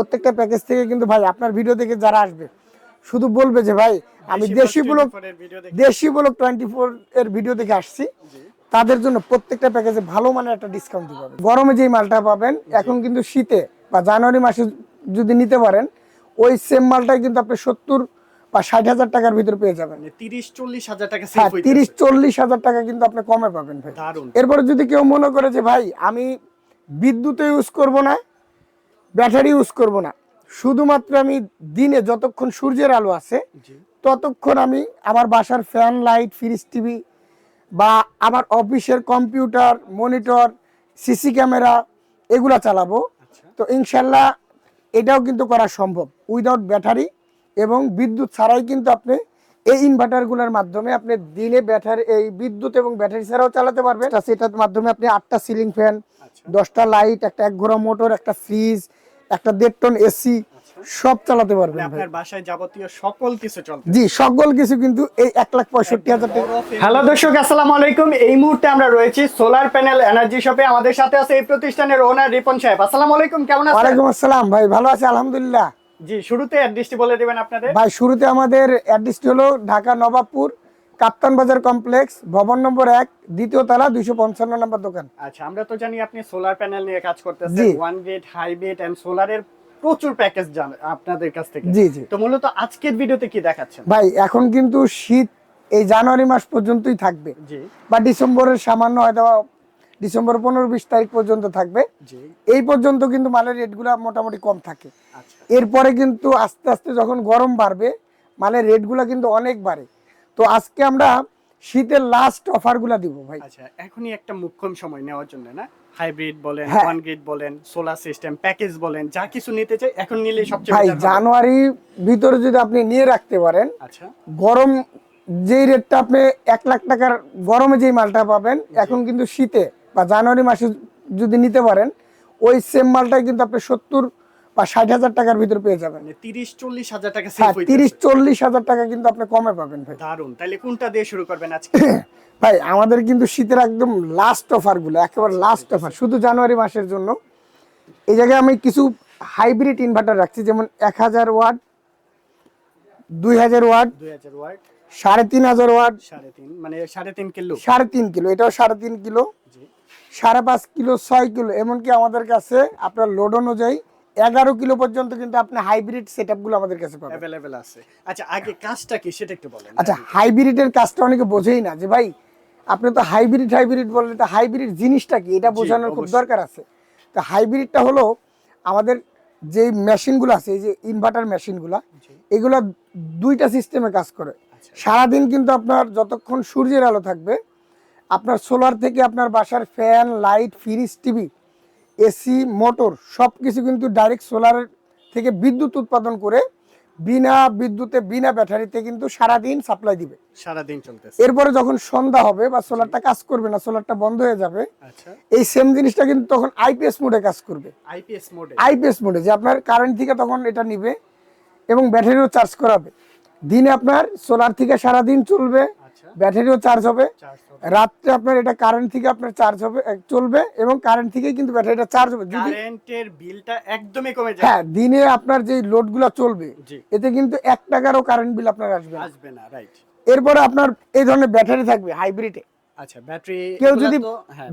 প্রত্যেকটা প্যাকেজ থেকে কিন্তু ভাই আপনার ভিডিও থেকে যারা আসবে শুধু বলবে যে ভাই আমি Desi block Desi block twenty four এর ভিডিও দেখে আসছি। তাদের জন্য প্রত্যেকটা প্যাকেজে ভালো মানের একটা ডিসকাউন্ট দিতে গরমে যেই মালটা পাবেন এখন কিন্তু শীতে বা জানুয়ারি মাসে যদি নিতে পারেন ওই সেম মালটাই কিন্তু আপনি সত্তর বা ষাট হাজার টাকার ভিতরে পেয়ে যাবেন। মানে তিরিশ চল্লিশ হাজার টাকা হ্যাঁ তিরিশ চল্লিশ হাজার টাকা কিন্তু আপনি কমে পাবেন ভাই। এরপরে যদি কেউ মনে করে যে ভাই আমি বিদ্যুৎ ইউজ করব না ব্যাটারি ইউজ করব না। শুধুমাত্র আমি দিনে যতক্ষণ সূর্যের আলো আছে ততক্ষণ আমি আমার বাসার ফ্যান লাইট ফ্রিজ টিভি বা আমার অফিসের কম্পিউটার মনিটর সিসি ক্যামেরা এগুলা চালাবো। আচ্ছা। তো ইনশাল্লাহ এটাও কিন্তু করা সম্ভব। উইদাউট ব্যাটারি এবং বিদ্যুৎ ছাড়াই কিন্তু আপনি এই ইনভার্টারগুলোর মাধ্যমে আপনি দিনে ব্যাটারি এই বিদ্যুৎ এবং ব্যাটারি ছাড়াও চালাতে পারবেন। সেটার মাধ্যমে আপনি আটটা সিলিং ফ্যান আচ্ছা। দশটা লাইট একটা এক ঘোড়া মোটর একটা ফ্রিজ একটা দেড় টন এসি সব চালাতে পারবেন মানে আপনার বাসায় যাবতীয় সকল কিছু চলবে। জি সকল কিছু কিন্তু এই এক লাখ পঁয়ষট্টি হাজার টাকা। হ্যালো দর্শক আসসালামু আলাইকুম। এই মুহূর্তে আমরা রয়েছি সোলার প্যানেল এনার্জি শপে। আমাদের সাথে আছে এই প্রতিষ্ঠানের ওনার রিপন সাহেব। আসসালামু আলাইকুম কেমন আছেন? ওয়ালাইকুম আসসালাম ভাই ভালো আছে আলহামদুলিল্লাহ। জি শুরুতে অ্যাড্রেসটি বলে দিবেন আপনাদের। ভাই শুরুতে আমাদের অ্যাড্রেসটি হলো ঢাকা নবাবপুর কাপ্তান বাজার কমপ্লেক্স ভবন নম্বর এক দ্বিতীয় তলা দুইশো পঞ্চান্ন নম্বর দোকান। আচ্ছা আমরা তো জানি আপনি সোলার প্যানেল নিয়ে কাজ করতেছেন ওয়ান গেট হাই গেট এন্ড সোলারের প্রচুর প্যাকেজ জান আপনাদের কাছ থেকে। জি জি। তো মূলত আজকের ভিডিওতে কি দেখাচ্ছেন? ভাই এখন কিন্তু শীত এই জানুয়ারি মাস পর্যন্তই থাকবে। জি। বা ডিসেম্বরের সামান্য হয়তো ডিসেম্বর পনেরো বিশ তারিখ পর্যন্ত থাকবে। এই পর্যন্ত কিন্তু মালের রেটগুলো মোটামুটি কম থাকে। আচ্ছা। এরপরে কিন্তু আস্তে আস্তে যখন গরম বাড়বে মালের রেটগুলো কিন্তু অনেক বাড়ে। তো আজকে আমরা শীতের লাস্ট অফারগুলো দিব ভাই। আচ্ছা এখনই একটা মুখ্যম সময় নেওয়ার জন্য না? হাইব্রিড বলেন হ্যাঁ। ওয়ান গেট বলেন সোলার সিস্টেম প্যাকেজ বলেন যা কিছু নিতে চাই এখন নিলে সবচেয়ে ভাই জানুয়ারি ভিতরে যদি আপনি নিয়ে রাখতে পারেন আচ্ছা। গরম যেই রেটটা আপনি এক লাখ টাকার গরমে যেই মালটা পাবেন এখন কিন্তু শীতে বা জানুয়ারি মাসে যদি নিতে পারেন ওই সেম মালটাই কিন্তু আপনি সত্তর বা ষাট হাজার টাকার ভিতরে পেয়ে যাবেন। মানে তিরিশ চল্লিশ হাজার টাকা হ্যাঁ তিরিশ চল্লিশ হাজার টাকা কিন্তু আপনি কমে পাবেন ভাই। দারুণ তাহলে কোনটা দিয়ে শুরু করবেন আজকে? ভাই আমাদের কিন্তু শীতের একদম লাস্ট অফারগুলো একেবারে লাস্ট অফার শুধু জানুয়ারি মাসের জন্য। এই জায়গায় আমি কিছু হাইব্রিড ইনভার্টার রাখছি যেমন এক হাজার ওয়াট দুই হাজার ওয়াট দুই হাজার ওয়াট সাড়ে তিন হাজার ওয়াট সাড়ে তিন মানে সাড়ে তিন কিলো। সাড়ে তিন কিলো এটাও সাড়ে তিন কিলো সাড়ে পাঁচ কিলো ছয় কিলো এমনকি আমাদের কাছে আপনার লোড অনুযায়ী এগারো কিলো পর্যন্ত কিন্তু আপনি হাইব্রিড সেট আপগুলো আমাদের কাছে পাবেন। অ্যাভেলেবেল আছে। আচ্ছা আগে কাজটা কি সেটা একটু বলেন। আচ্ছা হাইব্রিডের কাজটা অনেকে বোঝেই না যে ভাই আপনি তো হাইব্রিড হাইব্রিড বললে তো হাইব্রিড জিনিসটা কি? এটা বোঝানোর খুব দরকার আছে। তো হাইব্রিডটা হলো আমাদের যে মেশিনগুলো আছে এই যে ইনভার্টার মেশিনগুলো। এগুলো দুইটা সিস্টেমে কাজ করে। আচ্ছা। সারাদিন কিন্তু আপনার যতক্ষণ সূর্যের আলো থাকবে আপনার সোলার থেকে আপনার বাসার fan light fridge TV AC motor সব কিছু কিন্তু ডাইরেক্ট সোলার থেকে বিদ্যুৎ উৎপাদন করে বিনা বিদ্যুতে বিনা ব্যাটারিতে কিন্তু সারাদিন সাপ্লাই দিবে। সারাদিন চলতেছে। এরপরে যখন সন্ধ্যা হবে বা সোলারটা কাজ করবে না সোলারটা বন্ধ হয়ে যাবে আচ্ছা। এই সেম জিনিসটা কিন্তু তখন আইপিএস মোডে কাজ করবে। আইপিএস মোডে আইপিএস মোডে যে আপনার কারেন্ট থেকে তখন এটা নিবে এবং ব্যাটারিও চার্জ করাবে। দিনে আপনার সোলার থেকে সারাদিন চলবে ব্যাটারিও চার্জ হবে। রাত্রে আপনার এটা কারেন্ট থেকে আপনার চার্জ হবে চলবে এবং কারেন্ট থেকেই কিন্তু ব্যাটারিটা চার্জ হবে। যদি কারেন্টের বিলটা একদমই কমে যায় হ্যাঁ দিনে আপনার যে লোডগুলো চলবে এতে কিন্তু এক টাকারও কারেন্ট বিল আপনার আসবে না। আসবে না রাইট এরপরে আপনার এই ধরনের ব্যাটারি থাকবে হাইব্রিডে আচ্ছা ব্যাটারি কেউ যদি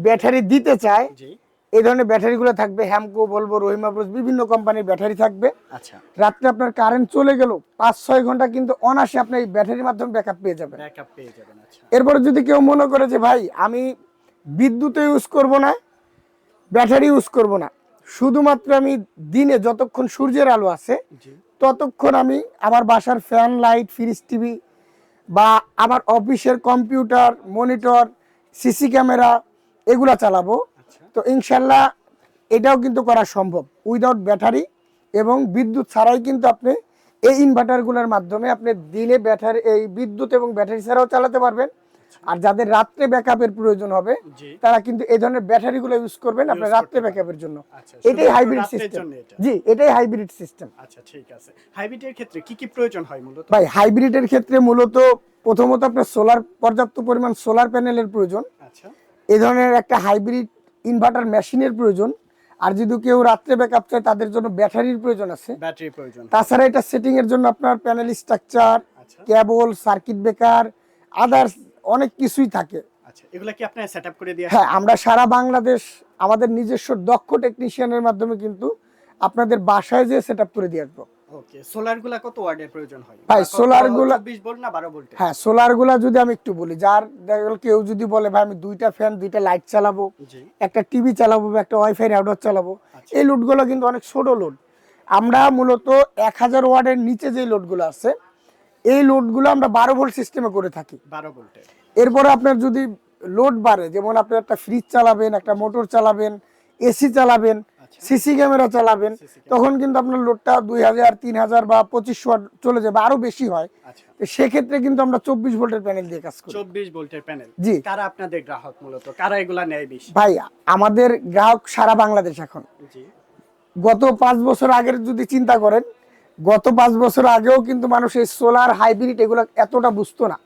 ব্যাটারি দিতে চায় জি। এই ধরনের ব্যাটারিগুলো থাকবে হ্যামকো বলব রহিমা ব্রুস বিভিন্ন কোম্পানির ব্যাটারি থাকবে। আচ্ছা। রাত্রে আপনার কারেন্ট চলে গেল পাঁচ ছয় ঘণ্টা কিন্তু অনাসে আপনি এই ব্যাটারির মাধ্যমে ব্যাকআপ পেয়ে যাবেন। ব্যাকআপ পেয়ে যাবেন আচ্ছা। এরপরে যদি কেউ মনে করে যে ভাই আমি বিদ্যুৎ ইউজ করব না ব্যাটারি ইউজ করব না শুধুমাত্র আমি দিনে যতক্ষণ সূর্যের আলো আছে ততক্ষণ আমি আমার বাসার ফ্যান লাইট ফ্রিজ টিভি বা আমার অফিসের কম্পিউটার মনিটর সিসি ক্যামেরা এগুলা চালাবো। তো ইনশাল্লাহ এটাও কিন্তু করা সম্ভব উইদাউট ব্যাটারি এবং বিদ্যুৎ ছাড়াই কিন্তু আপনি এই ইনভার্টারগুলোর মাধ্যমে আপনি দিনে ব্যাটারি এই বিদ্যুৎ এবং ব্যাটারি ছাড়াও চালাতে পারবেন। আর যাদের রাত্রে ব্যাকআপের প্রয়োজন হবে তারা কিন্তু এই ধরনের ব্যাটারিগুলো ইউজ করবেন আপনার রাত্রে। ব্যাকআপের জন্য। আচ্ছা এটাই হাইব্রিড সিস্টেম জি এটাই হাইব্রিড সিস্টেম আচ্ছা ঠিক আছে। হাইব্রিডের ক্ষেত্রে কি কি প্রয়োজন হয় মূলত? ভাই হাইব্রিডের ক্ষেত্রে মূলত প্রথমত আপনার সোলার পর্যাপ্ত পরিমাণ সোলার প্যানেলের প্রয়োজন। আচ্ছা। এই ধরনের একটা হাইব্রিড ইনভার্টার মেশিনের প্রয়োজন। আর যদি কেউ রাত্রে ব্যাকআপ চায় তাদের জন্য ব্যাটারির প্রয়োজন আছে। ব্যাটারি প্রয়োজন। তাছাড়া এটা সেটিং এর জন্য আপনার প্যানেল স্ট্রাকচার আচ্ছা। কেবল সার্কিট ব্রেকার আদার্স অনেক কিছুই থাকে। আচ্ছা এগুলা কি আপনারা সেট আপ করে দিয়ে হ্যাঁ আমরা সারা বাংলাদেশ আমাদের নিজস্ব দক্ষ টেকনিশিয়ানের মাধ্যমে কিন্তু আপনাদের বাসায় যেয়ে সেট করে দিয়ে আসব। ওকে সোলারগুলা কত ওয়ার্ডের প্রয়োজন হয়? ভাই, solar গুলা- 24 ভোল্ট না 12 ভোল্ট হ্যাঁ সোলারগুলা যদি আমি একটু বলি যার কেউ যদি বলে ভাই আমি দুইটা ফ্যান দুইটা লাইট চালাবো একটা টিভি চালাবো বা একটা ওয়াইফাই রাউটার চালাবো আচ্ছা। এই লোডগুলো কিন্তু অনেক ছোট লোড আমরা মূলত এক হাজার ওয়ার্ডের নিচে যে লোডগুলো আছে এই লোডগুলো আমরা বারো ভোল্ট সিস্টেমে করে থাকি। 12 এরপরে আপনার যদি লোড বাড়ে যেমন আপনি একটা ফ্রিজ চালাবেন একটা মোটর চালাবেন এসি চালাবেন। সিসি ক্যামেরা চালাবেন তখন কিন্তু আপনার লোডটা দুই হাজার তিন হাজার বা পঁচিশশো চলে যাবে আরও বেশি হয়। আচ্ছা। তো সেক্ষেত্রে কিন্তু আমরা চব্বিশ ভোল্টের প্যানেল দিয়ে কাজ করি। 24 ভোল্টের প্যানেল। জি। কারা আপনাদের গ্রাহক মূলত? কারা এগুলা নেয় বেশি? ভাই আমাদের গ্রাহক সারা বাংলাদেশ এখন। গত পাঁচ বছর আগের যদি চিন্তা করেন গত পাঁচ বছর আগেও কিন্তু মানুষ এই সোলার হাইব্রিড এগুলো এতটা বুঝতো না।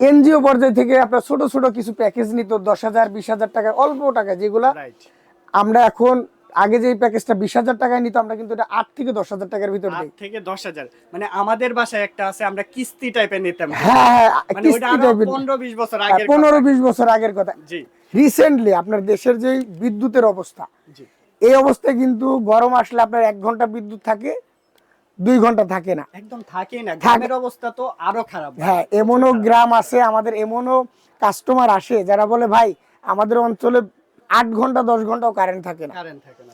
এনজিও পর্যায় থেকে আপনার ছোট ছোট কিছু প্যাকেজ নিত দশ হাজার বিশ হাজার টাকা অল্প টাকা যেগুলা আমরা এখন আগে যে প্যাকেজটা বিশ হাজার টাকায় নিত আমরা কিন্তু এটা আট থেকে দশ হাজার টাকার ভিতরে আট থেকে দশ হাজার। মানে আমাদের বাসায় একটা আছে আমরা কিস্তি টাইপের নিতাম। হ্যাঁ হ্যাঁ মানে কিস্তি টাইপের। পনেরো বিশ বছর আগের পনেরো বিশ বছর আগের কথা। জি। রিসেন্টলি আপনার দেশের যে বিদ্যুতের অবস্থা এই অবস্থায় কিন্তু গরম আসলে আপনার এক ঘণ্টা বিদ্যুৎ থাকে দুই ঘণ্টা থাকে না। একদম থাকেই না। গ্রামের অবস্থা তো আরও খারাপ। হ্যাঁ এমনও গ্রাম আছে আমাদের এমনও কাস্টমার আসে যারা বলে ভাই আমাদের অঞ্চলে আট ঘণ্টা দশ ঘন্টাও কারেন্ট থাকে না। কারেন্ট থাকে না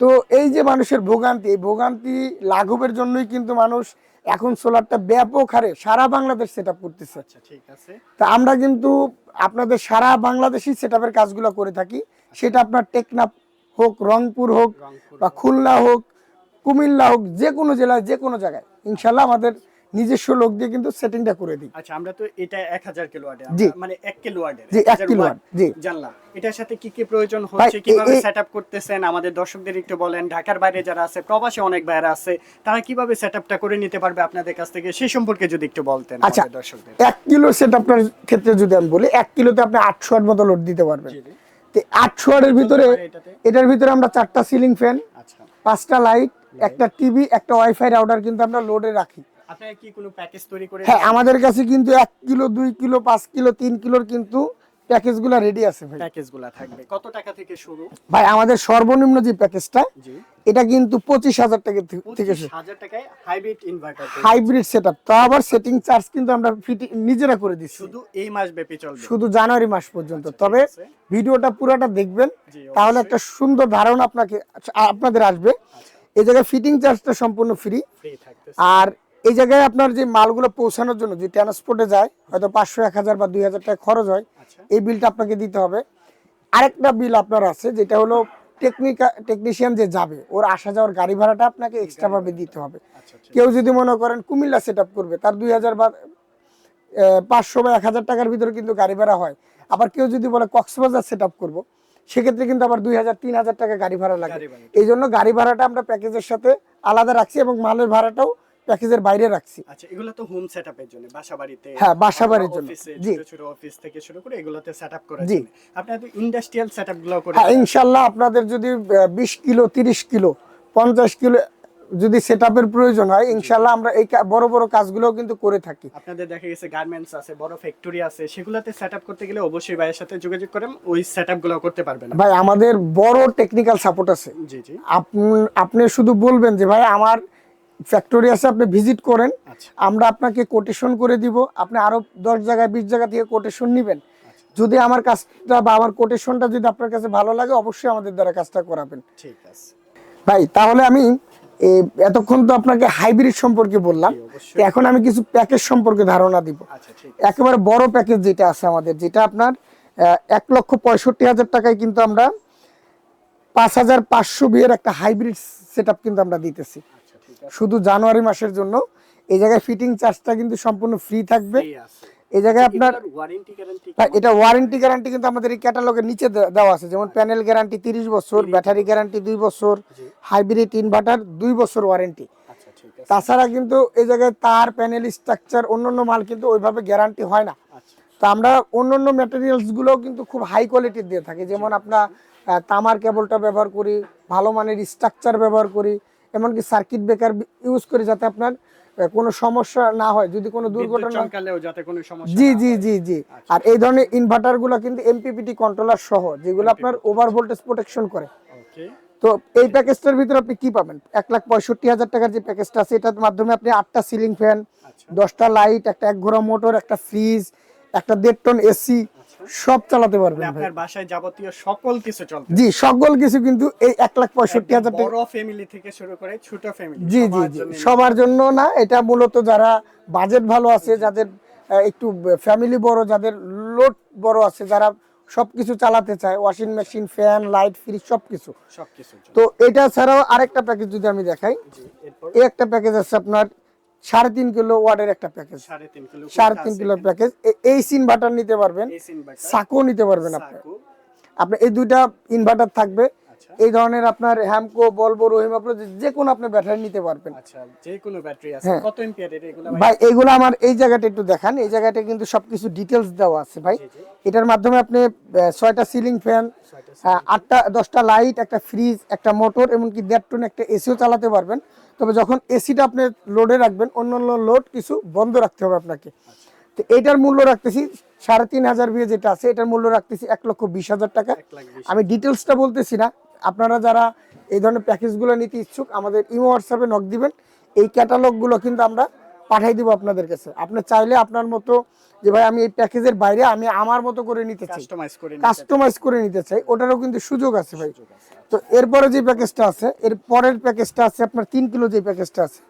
তো এই যে মানুষের ভোগান্তি এই ভোগান্তি লাঘবের জন্যই কিন্তু মানুষ এখন সোলারটা ব্যাপক হারে সারা বাংলাদেশ সেট আপ করতেছে। আচ্ছা ঠিক আছে। তা আমরা কিন্তু আপনাদের সারা বাংলাদেশি সেট আপের কাজগুলো করে থাকি। সেটা আপনার টেকনাফ হোক রংপুর হোক বা খুলনা হোক কুমিল্লা হোক যে কোনো জেলায় যে কোনো জায়গায়। ইনশাল্লাহ আমাদের নিজস্ব লোক দিয়ে কিন্তু সেটিংটা করে দিই। আচ্ছা আমরা তো এটা এক হাজার কিলো ওয়াটের মানে এক কিলো ওয়াটের জি, এক কিলো ওয়াট, জি। জানলাম এটার সাথে কি কি প্রয়োজন হচ্ছে? কীভাবে এ- সেট আপ করতেছেন? আমাদের দর্শকদের একটু বলেন ঢাকার বাইরে যারা আছে প্রবাসী অনেক বাইরে আছে তারা কীভাবে সেট আপটা করে নিতে পারবে আপনাদের কাছ থেকে? সেই সম্পর্কে যদি একটু বলতেন আচ্ছা আমাদের দর্শকদের। এক কিলো সেট আপনার ক্ষেত্রে যদি আমি বলি এক কিলোতে আপনি আটশো ওয়াট মতো লোড দিতে পারবেন। আটশো ওয়াটের ভিতরে এটার ভিতরে আমরা চারটা সিলিং ফ্যান আচ্ছা। পাঁচটা লাইট একটা টিভি একটা ওয়াইফাই রাউটার কিন্তু আমরা লোডে রাখি। আপনারা কি কোনো প্যাকেজ তৈরি করে হ্যাঁ আমাদের কাছে কিন্তু এক কিলো দুই কিলো পাঁচ কিলো তিন কিলোর কিন্তু প্যাকেজগুলো রেডি আছে ভাই। প্যাকেজগুলো থাকবে। কত টাকা থেকে শুরু? ভাই আমাদের সর্বনিম্ন যে প্যাকেজটা এটা কিন্তু পঁচিশ হাজার টাকা থেকে টাকায় hybrid inverter hybrid set up তো আবার সেটিং চার্জ কিন্তু আমরা ফিটি নিজেরা করে দিচ্ছি। শুধু এই মাস ব্যাপী চলবে। শুধু জানুয়ারি মাস পর্যন্ত। আচ্ছা, তবে ভিডিওটা পুরোটা দেখবেন। তাহলে একটা সুন্দর ধারণা আপনাকে আপনাদের আসবে। আচ্ছা। এই জায়গায় ফিটিং চার্জটা সম্পূর্ণ ফ্রি আর এই জায়গায় আপনার যে মালগুলো পৌঁছানোর জন্য যে ট্রান্সপোর্টে যায় হয়তো পাঁচশো এক হাজার বা দুই হাজার টাকা খরচ হয় আচ্ছা। এই বিলটা আপনাকে দিতে হবে। আরেকটা বিল আপনার আছে যেটা হলো টেকনিকা টেকনিশিয়ান যে যাবে ওর আসা যাওয়ার গাড়ি ভাড়াটা আপনাকে এক্সট্রা ভাবে দিতে হবে। আচ্ছা কেউ যদি মনে করেন কুমিল্লা সেট করবে তার দুই হাজার বা পাঁচশো বা এক হাজার টাকার ভিতরে কিন্তু গাড়ি ভাড়া হয়। আবার কেউ যদি বলে কক্সবাজার সেট আপ করব সেক্ষেত্রে কিন্তু আবার দুই হাজার তিন হাজার টাকা গাড়ি ভাড়া লাগে। এই জন্য গাড়ি ভাড়াটা আমরা প্যাকেজের সাথে আলাদা রাখছি এবং মালের ভাড়াটাও প্যাকেজের বাইরে রাখছি। আচ্ছা এগুলো তো হোম সেটআপের জন্য বাসা বাড়িতে হ্যাঁ, বাসা বাড়ির জন্য। জি। ছোট ছোট অফিস থেকে শুরু করে এগুলোতে সেটআপ করে জি। আপনারা তো ইন্ডাস্ট্রিয়াল সেটআপগুলো করে হ্যাঁ ইনশাল্লাহ আপনাদের যদি বিশ কিলো তিরিশ কিলো পঞ্চাশ কিলো যদি সেট প্রয়োজন হয় ইনশাল্লাহ আমরা এই বড় বড় কাজগুলোও কিন্তু করে থাকি। আপনাদের দেখা গেছে গার্মেন্টস আছে বড় ফ্যাক্টরি আছে সেগুলোতে সেটআপ করতে গেলে অবশ্যই ভাইয়ের সাথে যোগাযোগ করেন ওই সেটআপগুলো করতে পারবেন ভাই আমাদের বড় টেকনিক্যাল সাপোর্ট আছে। জি জি। আপনি শুধু বলবেন যে ভাই আমার ফ্যাক্টরি আছে আপনি ভিজিট করেন। আচ্ছা। আমরা আপনাকে কোটেশন করে দিব। আপনি আরও দশ জায়গায় বিশ জায়গা থেকে কোটেশন নেবেন। আচ্ছা। যদি আমার কাজটা বা আমার কোটেশনটা যদি আপনার কাছে ভালো লাগে অবশ্যই আমাদের দ্বারা কাজটা করাবেন। ঠিক আছে। ভাই তাহলে আমি এতক্ষণ তো আপনাকে হাইব্রিড সম্পর্কে বললাম। এখন আমি কিছু প্যাকেজ সম্পর্কে ধারণা দিব। আচ্ছা একেবারে বড় প্যাকেজ যেটা আছে আমাদের যেটা আপনার এক লক্ষ পঁয়ষট্টি হাজার টাকায় কিন্তু আমরা পাঁচ হাজার পাঁচশো বিয়ের একটা হাইব্রিড সেট কিন্তু আমরা দিতেছি। শুধু জানুয়ারি মাসের জন্য। এই জায়গায় ফিটিং চার্জটা কিন্তু সম্পূর্ণ ফ্রি থাকবে। এই জায়গায় আপনার ওয়ারেন্টি গ্যারান্টি ভাই, এটা ওয়ারেন্টি গ্যারান্টি কিন্তু আমাদের এই ক্যাটালগের নিচে দেওয়া আছে। যেমন প্যানেল গ্যারান্টি তিরিশ বছর ব্যাটারি গ্যারান্টি দুই বছর হাইব্রিড ইনভার্টার দুই বছর ওয়ারেন্টি আচ্ছা ঠিক আছে। তাছাড়া কিন্তু এই জায়গায় তার প্যানেল স্ট্রাকচার অন্যান্য মাল কিন্তু ওইভাবে গ্যারান্টি হয় না। আচ্ছা তো আমরা অন্যান্য ম্যাটেরিয়ালস গুলোও কিন্তু খুব হাই কোয়ালিটির দিয়ে থাকি। যেমন আপনার তামার কেবলটা ব্যবহার করি ভালো মানের স্ট্রাকচার ব্যবহার করি। এমনকি সার্কিট ব্রেকার ইউজ করে যাতে আপনার কোনো সমস্যা না হয় যদি কোনো দুর্ঘটনা যাতে কোনো সমস্যা জি জি জি জি। আর এই ধরনের ইনভার্টারগুলো কিন্তু এমপিপিটি কন্ট্রোলার সহ যেগুলো আপনার ওভার ভোল্টেজ প্রোটেকশন করে। তো এই প্যাকেজটার ভিতরে আপনি কি পাবেন? এক লাখ পঁয়ষট্টি হাজার টাকার যে প্যাকেজটা আছে এটার মাধ্যমে আপনি আটটা সিলিং ফ্যান আচ্ছা। দশটা লাইট একটা এক ঘোড়া মোটর একটা ফ্রিজ একটা দেড় টন এসি সব চালাতে পারবেন আপনার বাসায় যাবতীয় সকল কিছু চলবে। জি সকল কিছু কিন্তু এই এক লাখ পঁয়ষট্টি হাজার টাকা বড় ফ্যামিলি থেকে শুরু করে ছোট ফ্যামিলি জি জি জি। সবার জন্য না এটা মূলত যারা বাজেট ভালো আছে যাদের একটু ফ্যামিলি বড় যাদের লোড বড় আছে যারা সবকিছু চালাতে চায় washing machine fan light fridge সবকিছু। সবকিছু তো এটা ছাড়াও আরেকটা প্যাকেজ যদি আমি দেখাই এই একটা প্যাকেজ আছে আপনার সাড়ে তিন কিলো ওয়ার্ডের একটা প্যাকেজ সাড়ে তিন কিলো প্যাকেজ এই ইনভার্টার নিতে পারবেন। সাকো নিতে পারবেন আপনি। আপনি এই দুইটা ইনভার্টার থাকবে। এই ধরনের আপনার হ্যামকো বলব রহিমা প্রো যে কোনো আপনি ব্যাটারি নিতে পারবেন। আচ্ছা যে কোনো ব্যাটারি আছে। হ্যাঁ। কত এম্পিয়ারের এগুলো ভাই? এইগুলো আমার এই জায়গাটা একটু দেখান। এই জায়গাটা কিন্তু সবকিছু ডিটেলস দেওয়া আছে ভাই। এটার মাধ্যমে আপনি ছয়টা সিলিং ফ্যান আটটা দশটা লাইট একটা ফ্রিজ একটা মোটর এমনকি দেড় টন একটা এসিও চালাতে পারবেন। তবে যখন এসিটা আপনি লোডে রাখবেন অন্য অন্য লোড কিছু বন্ধ রাখতে হবে আপনাকে। তো এটার মূল্য রাখতেছি সাড়ে তিন হাজার বিয়ে যেটা আছে এটার মূল্য রাখতেছি এক লক্ষ বিশ হাজার টাকা। আমি ডিটেলসটা বলতেছি না। আপনারা যারা এই ধরনের প্যাকেজগুলো নিতে ইচ্ছুক আমাদের ইমো হোয়াটসঅ্যাপে নক দিবেন। এই ক্যাটালগুলো কিন্তু আমরা পাঠাই দিব আপনাদের কাছে। আপনি চাইলে আপনার মতো যে ভাই আমি এই প্যাকেজের বাইরে আমি আমার মতো করে নিতে চাই। কাস্টমাইজ করে নিতে চাই। ওটারও কিন্তু সুযোগ আছে ভাই। তো এরপরে যে প্যাকেজটা আছে এর পরের প্যাকেজটা আছে আপনার তিন কিলো যে প্যাকেজটা আছে।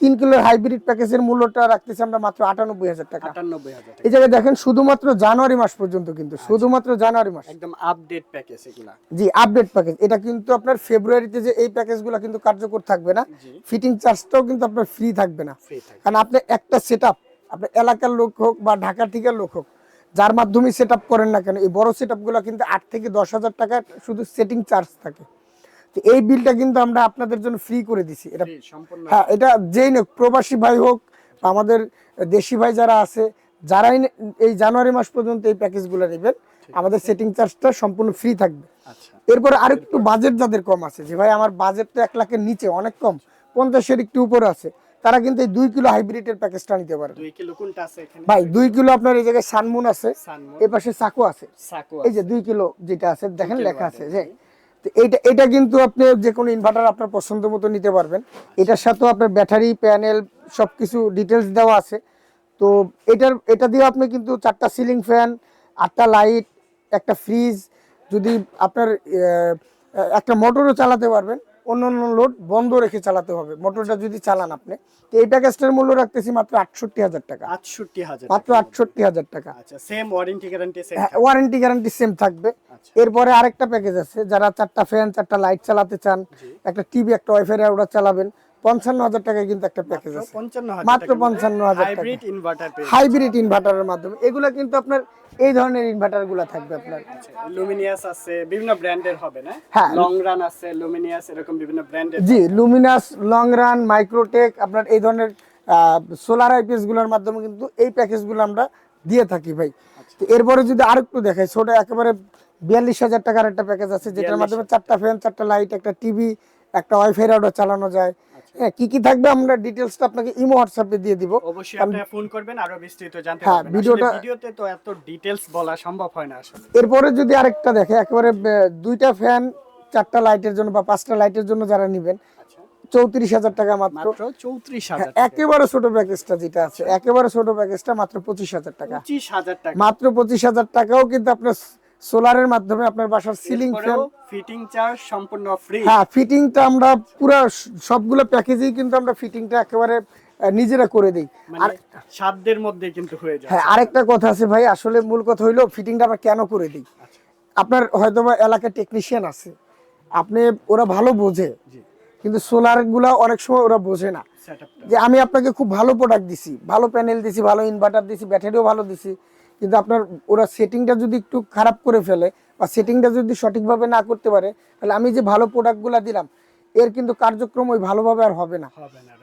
তিন কিলোর হাইব্রিড প্যাকেজের মূল্যটা রাখতেছি আমরা মাত্র আটানব্বই হাজার টাকা। আটানব্বই হাজার এই জায়গায় দেখেন শুধুমাত্র জানুয়ারি মাস পর্যন্ত কিন্তু শুধুমাত্র জানুয়ারি মাস। একদম আপডেট প্যাকেজ এগুলা। জি আপডেট প্যাকেজ এটা কিন্তু আপনার ফেব্রুয়ারিতে যে এই প্যাকেজগুলো কিন্তু কার্যকর থাকবে না। ফিটিং চার্জটাও কিন্তু আপনার ফ্রি থাকবে না। কারণ আপনি একটা সেট আপ আপনার এলাকার লোক হোক বা ঢাকা থেকে লোক হোক যার মাধ্যমে সেট করেন না কেন এই বড় সেট কিন্তু আট থেকে দশ হাজার টাকা শুধু সেটিং চার্জ থাকে। তো এই বিলটা কিন্তু আমরা আপনাদের জন্য ফ্রি করে দিছি। এটা হ্যাঁ এটা যেই হোক প্রবাসী ভাই হোক আমাদের দেশি ভাই যারা আছে যারাই এই জানুয়ারি মাস পর্যন্ত এই প্যাকেজগুলো নেবেন আমাদের সেটিং চার্জটা সম্পূর্ণ ফ্রি থাকবে। আচ্ছা। এরপরে আরেকটু বাজেট যাদের কম আছে যে ভাই আমার বাজেটটা এক লাখের নিচে অনেক কম পঞ্চাশের একটু উপরে আছে। তারা কিন্তু এই দুই কিলো হাইব্রিডের প্যাকেজটা নিতে পারে। দুই কিলো কোনটা আছে এখানে? ভাই দুই কিলো আপনার এই জায়গায় সানমুন আছে। সানমোন। এ পাশে সাকো আছে। এই যে দুই কিলো যেটা আছে দেখেন লেখা আছে যে তো এইটা এটা কিন্তু আপনি যে কোনো ইনভার্টার আপনার পছন্দ মতো নিতে পারবেন। এটার সাথেও আপনার ব্যাটারি প্যানেল সবকিছু ডিটেলস দেওয়া আছে। তো এটার এটা দিয়ে আপনি কিন্তু চারটা সিলিং ফ্যান আটটা লাইট একটা ফ্রিজ যদি আপনার একটা মোটরও চালাতে পারবেন। অন্য অন্য লোড বন্ধ রেখে চালাতে হবে। মোটরটা যদি চালান আপনি তো এই প্যাকেজটার মূল্য রাখতেছি মাত্র আটষট্টি হাজার টাকা। আটষট্টি হাজার মাত্র আটষট্টি হাজার টাকা। আচ্ছা সেম ওয়ারেন্টি গ্যারান্টি হ্যাঁ ওয়ারেন্টি গ্যারান্টি সেম থাকবে। আচ্ছা। এরপরে আরেকটা প্যাকেজ আছে যারা চারটা ফ্যান চারটা লাইট চালাতে চান একটা টিভি একটা ওয়াইফাই রাউটার চালাবেন পঞ্চান্ন হাজার টাকায় কিন্তু একটা প্যাকেজ আছে। পঞ্চান্ন মাত্র 55,000 টাকা। হাইব্রিড ইনভার্টার হাইব্রিড ইনভার্টারের মাধ্যমে। এগুলো কিন্তু আপনার এই ধরনের ইনভার্টারগুলো থাকবে আপনার। লুমিনিয়াস আছে বিভিন্ন ব্র্যান্ডের হবে না? হ্যাঁ। লং রান আছে লুমিনিয়াস এরকম বিভিন্ন ব্র্যান্ডের জি লুমিনাস লং রান মাইক্রোটেক আপনার এই ধরনের সোলার আইপিএসগুলোর মাধ্যমে কিন্তু এই প্যাকেজগুলো আমরা দিয়ে থাকি ভাই। তো এরপরে যদি আরেকটু দেখাই ছোট একেবারে বিয়াল্লিশ হাজার টাকার একটা প্যাকেজ আছে যেটার মাধ্যমে চারটা ফ্যান চারটা লাইট একটা টিভি একটা ওয়াইফাই রাউটার চালানো যায় হ্যাঁ কি কি থাকবে আমরা আপনাকে ইমো হোয়াটসঅ্যাপে দিয়ে দিব। অবশ্যই আপনারা ফোন করবেন আরও বিস্তারিত জানতে হ্যাঁ, পারবেন। ভিডিওটা- ভিডিওতে তো এত ডিটেইলস বলা সম্ভব হয় না আসলে। এরপরে যদি আরেকটা দেখে একেবারে দুইটা ফ্যান চারটা লাইটের জন্য বা পাঁচটা লাইটের জন্য যারা নেবেন আচ্ছা। চৌত্রিশ হাজার টাকা মাত্র। চৌত্রিশ হাজার হ্যাঁ, একেবারে ছোট প্যাকেজটা যেটা আছে একেবারে ছোট প্যাকেজটা মাত্র পঁচিশ হাজার টাকা। পঁচিশ হাজার টাকা। মাত্র পঁচিশ হাজার টাকাও কিন্তু আপনার সোলারের মাধ্যমে আপনার বাসার সিলিং ফ্যান ফিটিং চার্জ সম্পূর্ণ ফ্রি হ্যাঁ ফিটিংটা আমরা পুরো সবগুলো প্যাকেজেই কিন্তু আমরা ফিটিংটা একেবারে নিজেরা করে দিই। আর মানে সাধ্যের মধ্যে কিন্তু হয়ে যায়। হ্যাঁ আরেকটা কথা আছে ভাই আসলে মূল কথা হইল ফিটিংটা আমরা কেন করে দিই? আচ্ছা। আপনার হয়তো বা এলাকায় টেকনিশিয়ান আছে আপনি ওরা ভালো বোঝে কিন্তু সোলারগুলা অনেক সময় ওরা বোঝে না। যে আমি আপনাকে খুব ভালো প্রোডাক্ট দিছি ভালো প্যানেল দিছি ভালো ইনভার্টার দিছি ব্যাটারিও ভালো দিছি কিন্তু আপনার ওরা সেটিংটা যদি একটু খারাপ করে ফেলে বা সেটিংটা যদি সঠিকভাবে না করতে পারে তাহলে আমি যে ভালো প্রোডাক্টগুলো দিলাম এর কিন্তু কার্যক্রম ওই ভালোভাবে আর হবে না।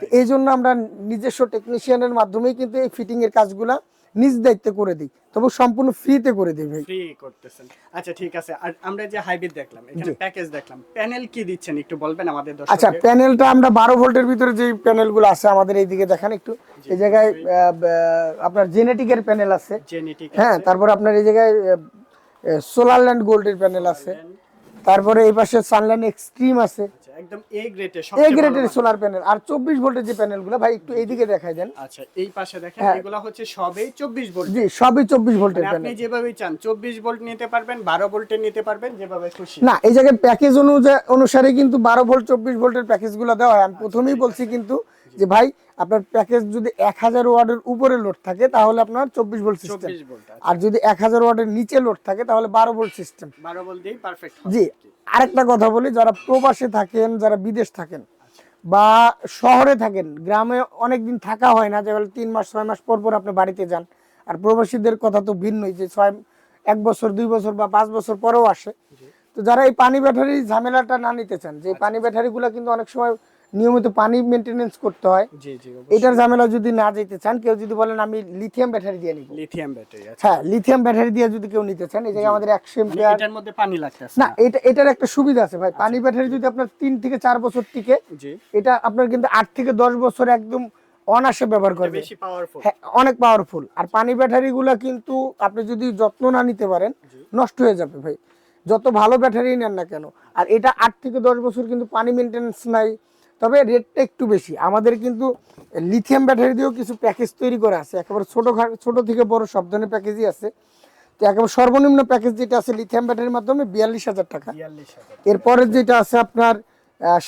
তো এই জন্য আমরা নিজস্ব টেকনিশিয়ানের মাধ্যমেই কিন্তু এই ফিটিংয়ের এর কাজগুলা নিজ দায়িত্বে করে দিই তবে সম্পূর্ণ ফ্রিতে করে দিই ভাই। ফ্রি করতেছেন। আচ্ছা ঠিক আছে। আর আমরা যে হাইব্রিড দেখলাম এখানে প্যাকেজ দেখলাম প্যানেল কি দিচ্ছেন একটু বলবেন আমাদের আচ্ছা প্যানেলটা আমরা বারো ভোল্টের ভিতরে যে প্যানেলগুলো আছে আমাদের এইদিকে দেখান একটু। এই জায়গায় আপনার জেনেটিকের প্যানেল আছে। জেনেটিক হ্যাঁ তারপর আপনার এই জায়গায় সোলার ল্যান্ড গোল্ডের প্যানেল আছে। তারপরে এই পাশে সানলাইন এক্সট্রিম আছে। আচ্ছা একদম এ গ্রেডের এ গ্রেডের সোলার প্যানেল আর চব্বিশ ভোল্টের যে প্যানেলগুলো ভাই একটু এইদিকে দেখাই দেন। আচ্ছা এই পাশে দেখেন হ্যাঁ। হচ্ছে সবই 24 ভোল্ট জি সবই চব্বিশ ভোল্টের মানে আপনি যেভাবে চান 24 ভোল্ট নিতে পারবেন 12 ভোল্টের নিতে পারবেন যেভাবে খুশি। না এই জায়গায় প্যাকেজ অনুযায়ী অনুসারে কিন্তু বারো ভোল্ট চব্বিশ ভোল্টের প্যাকেজগুলো দেওয়া হয়। আমি প্রথমেই বলছি কিন্তু যে ভাই আপনার প্যাকেজ যদি এক হাজার ওয়ার্ডের উপরে লোড থাকে তাহলে আপনার চব্বিশ ভোল্ট সিস্টেম আর যদি এক হাজার ওয়ার্ডের নিচে লোড থাকে তাহলে বারো ভোল্ট সিস্টেম 12 ভোল্ট পারফেক্ট জি আরেকটা কথা বলি যারা প্রবাসে থাকেন যারা বিদেশ থাকেন বা শহরে থাকেন গ্রামে অনেক দিন থাকা হয় না যেগুলো তিন মাস ছয় মাস পর পর আপনি বাড়িতে যান আর প্রবাসীদের কথা তো ভিন্নই যে ছয় এক বছর দুই বছর বা পাঁচ বছর পরেও আসে। তো যারা এই পানি ব্যাটারি ঝামেলাটা না নিতে চান যে পানি ব্যাটারিগুলো কিন্তু অনেক সময় নিয়মিত পানি মেনটেনেন্স করতে হয়। এটার ঝামেলা যদি না যেতে চান কেউ যদি বলেন আমি লিথিয়াম ব্যাটারি দিয়ে নিব। লিথিয়াম ব্যাটারি হ্যাঁ লিথিয়াম ব্যাটারি দিয়ে যদি কেউ নিতে চান এই জায়গায় আমাদের একশো মানে এটার মধ্যে পানি লাগতেছে না এটা এটার একটা সুবিধা আছে ভাই। পানি ব্যাটারি যদি আপনার তিন থেকে চার বছর টিকে জি। এটা আপনার কিন্তু আট থেকে দশ বছর একদম অনাসে ব্যবহার করবে। বেশি পাওয়ারফুল হ্যাঁ অনেক পাওয়ারফুল আর পানি ব্যাটারি গুলা কিন্তু আপনি যদি যত্ন না নিতে পারেন নষ্ট হয়ে যাবে ভাই। যত ভালো ব্যাটারি নেন না কেন। আর এটা আট থেকে দশ বছর কিন্তু পানি মেনটেন্স নাই। তবে রেটটা একটু বেশি। আমাদের কিন্তু লিথিয়াম ব্যাটারি দিয়েও কিছু প্যাকেজ তৈরি করা আছে। একেবারে ছোট ছোট থেকে বড় সব ধরনের প্যাকেজই আছে। তো একেবারে সর্বনিম্ন প্যাকেজ যেটা আছে লিথিয়াম ব্যাটারির মাধ্যমে বিয়াল্লিশ হাজার টাকা। এরপরে যেটা আছে আপনার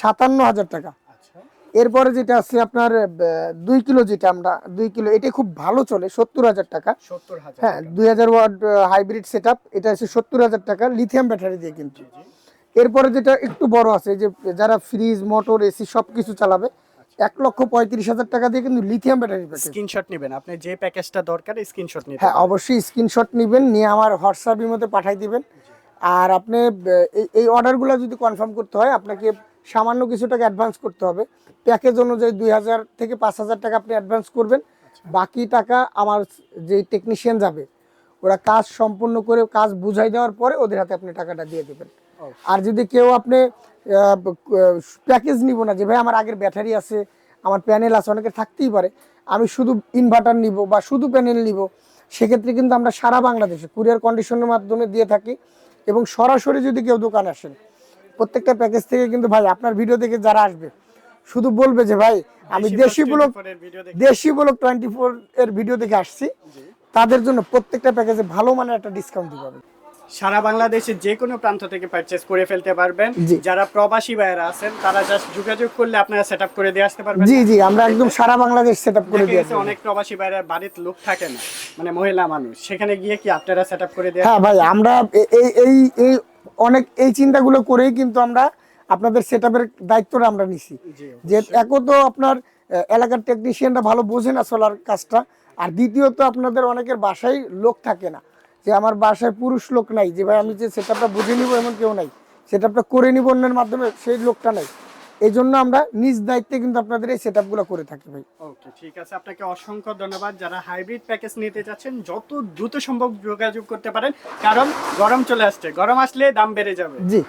সাতান্ন হাজার টাকা। আচ্ছা। এরপরে যেটা আছে আপনার দুই কিলো যেটা আমরা দুই কিলো এটা খুব ভালো চলে সত্তর হাজার টাকা। হ্যাঁ দুই হাজার ওয়াট হাইব্রিড সেট এটা আছে সত্তর হাজার টাকা লিথিয়াম ব্যাটারি দিয়ে কিন্তু। এরপরে যেটা একটু বড় আছে যে যারা ফ্রিজ মোটর এসি সব কিছু চালাবে এক লক্ষ পঁয়ত্রিশ হাজার টাকা দিয়ে কিন্তু লিথিয়াম ব্যাটারি স্ক্রিনশট নেবেন। আপনি যে প্যাকেজটা দরকার স্ক্রিনশট নিতে হ্যাঁ অবশ্যই স্ক্রিনশট নেবেন নিয়ে আমার হোয়াটসঅ্যাপের মধ্যে পাঠাই দিবেন। আর আপনি এই- এই অর্ডারগুলো যদি কনফার্ম করতে হয় আপনাকে সামান্য কিছু টাকা অ্যাডভান্স করতে হবে। প্যাকেজ অনুযায়ী দুই হাজার থেকে পাঁচ হাজার টাকা আপনি অ্যাডভান্স করবেন। বাকি টাকা আমার যে টেকনিশিয়ান যাবে ওরা কাজ সম্পূর্ণ করে কাজ বুঝাই দেওয়ার পরে ওদের হাতে আপনি টাকাটা দিয়ে দেবেন। আর যদি কেউ আপনি প্যাকেজ নিব না যে ভাই আমার আগের ব্যাটারি আছে আমার প্যানেল আছে অনেকে থাকতেই পারে। আমি শুধু ইনভার্টার নিব বা শুধু প্যানেল নিব সেক্ষেত্রে কিন্তু আমরা সারা বাংলাদেশে কুরিয়ার কন্ডিশনের মাধ্যমে দিয়ে থাকি এবং সরাসরি যদি কেউ দোকানে আসেন প্রত্যেকটা প্যাকেজ থেকে কিন্তু ভাই আপনার ভিডিও দেখে যারা আসবে শুধু বলবে যে ভাই আমি দেশি দেখে। দেশি ব্লগ টোয়েন্টি ফোর এর ভিডিও দেখে আসছি তাদের জন্য প্রত্যেকটা প্যাকেজে ভালো মানের একটা ডিসকাউন্ট আমি। সারা বাংলাদেশের যে কোনো প্রান্ত থেকে পারচেজ করে ফেলতে পারবেন। যারা প্রবাসী ভাইয়েরা আছেন তারা জাস্ট যোগাযোগ করলে আপনারা সেটআপ করে দিয়ে আসতে পারবেন। জি জি আমরা একদম সারা বাংলাদেশ সেট আপ করে দিয়ে আসি অনেক প্রবাসী ভাইয়েরা বাড়িতে লোক থাকে না মানে মহিলা মানুষ। সেখানে গিয়ে কি আপনারা সেটআপ করে দিয়ে হ্যাঁ ভাই আমরা এই এই এই অনেক এই চিন্তাগুলো করেই কিন্তু আমরা আপনাদের সেট আপের দায়িত্বটা আমরা নিছি। যে একও তো আপনার এলাকার টেকনিশিয়ানরা ভালো বোঝে না সোলার কাজটা। আর দ্বিতীয়ত আপনাদের অনেকের বাসায় লোক থাকে না। যে আমার বাসায় পুরুষ লোক নাই যে ভাই আমি যে সেট আপটা বুঝে নিব এমন কেউ নাই সেট আপটা করে নিব অন্যের মাধ্যমে সেই লোকটা নাই। এই জন্য আমরা নিজ দায়িত্বে কিন্তু আপনাদের এই সেট আপগুলো করে থাকি ভাই। ওকে ঠিক আছে। আপনাকে অসংখ্য ধন্যবাদ। যারা হাইব্রিড প্যাকেজ নিতে চাচ্ছেন যত দ্রুত সম্ভব যোগাযোগ করতে পারেন কারণ গরম চলে আসছে। গরম আসলে দাম বেড়ে যাবে। জি।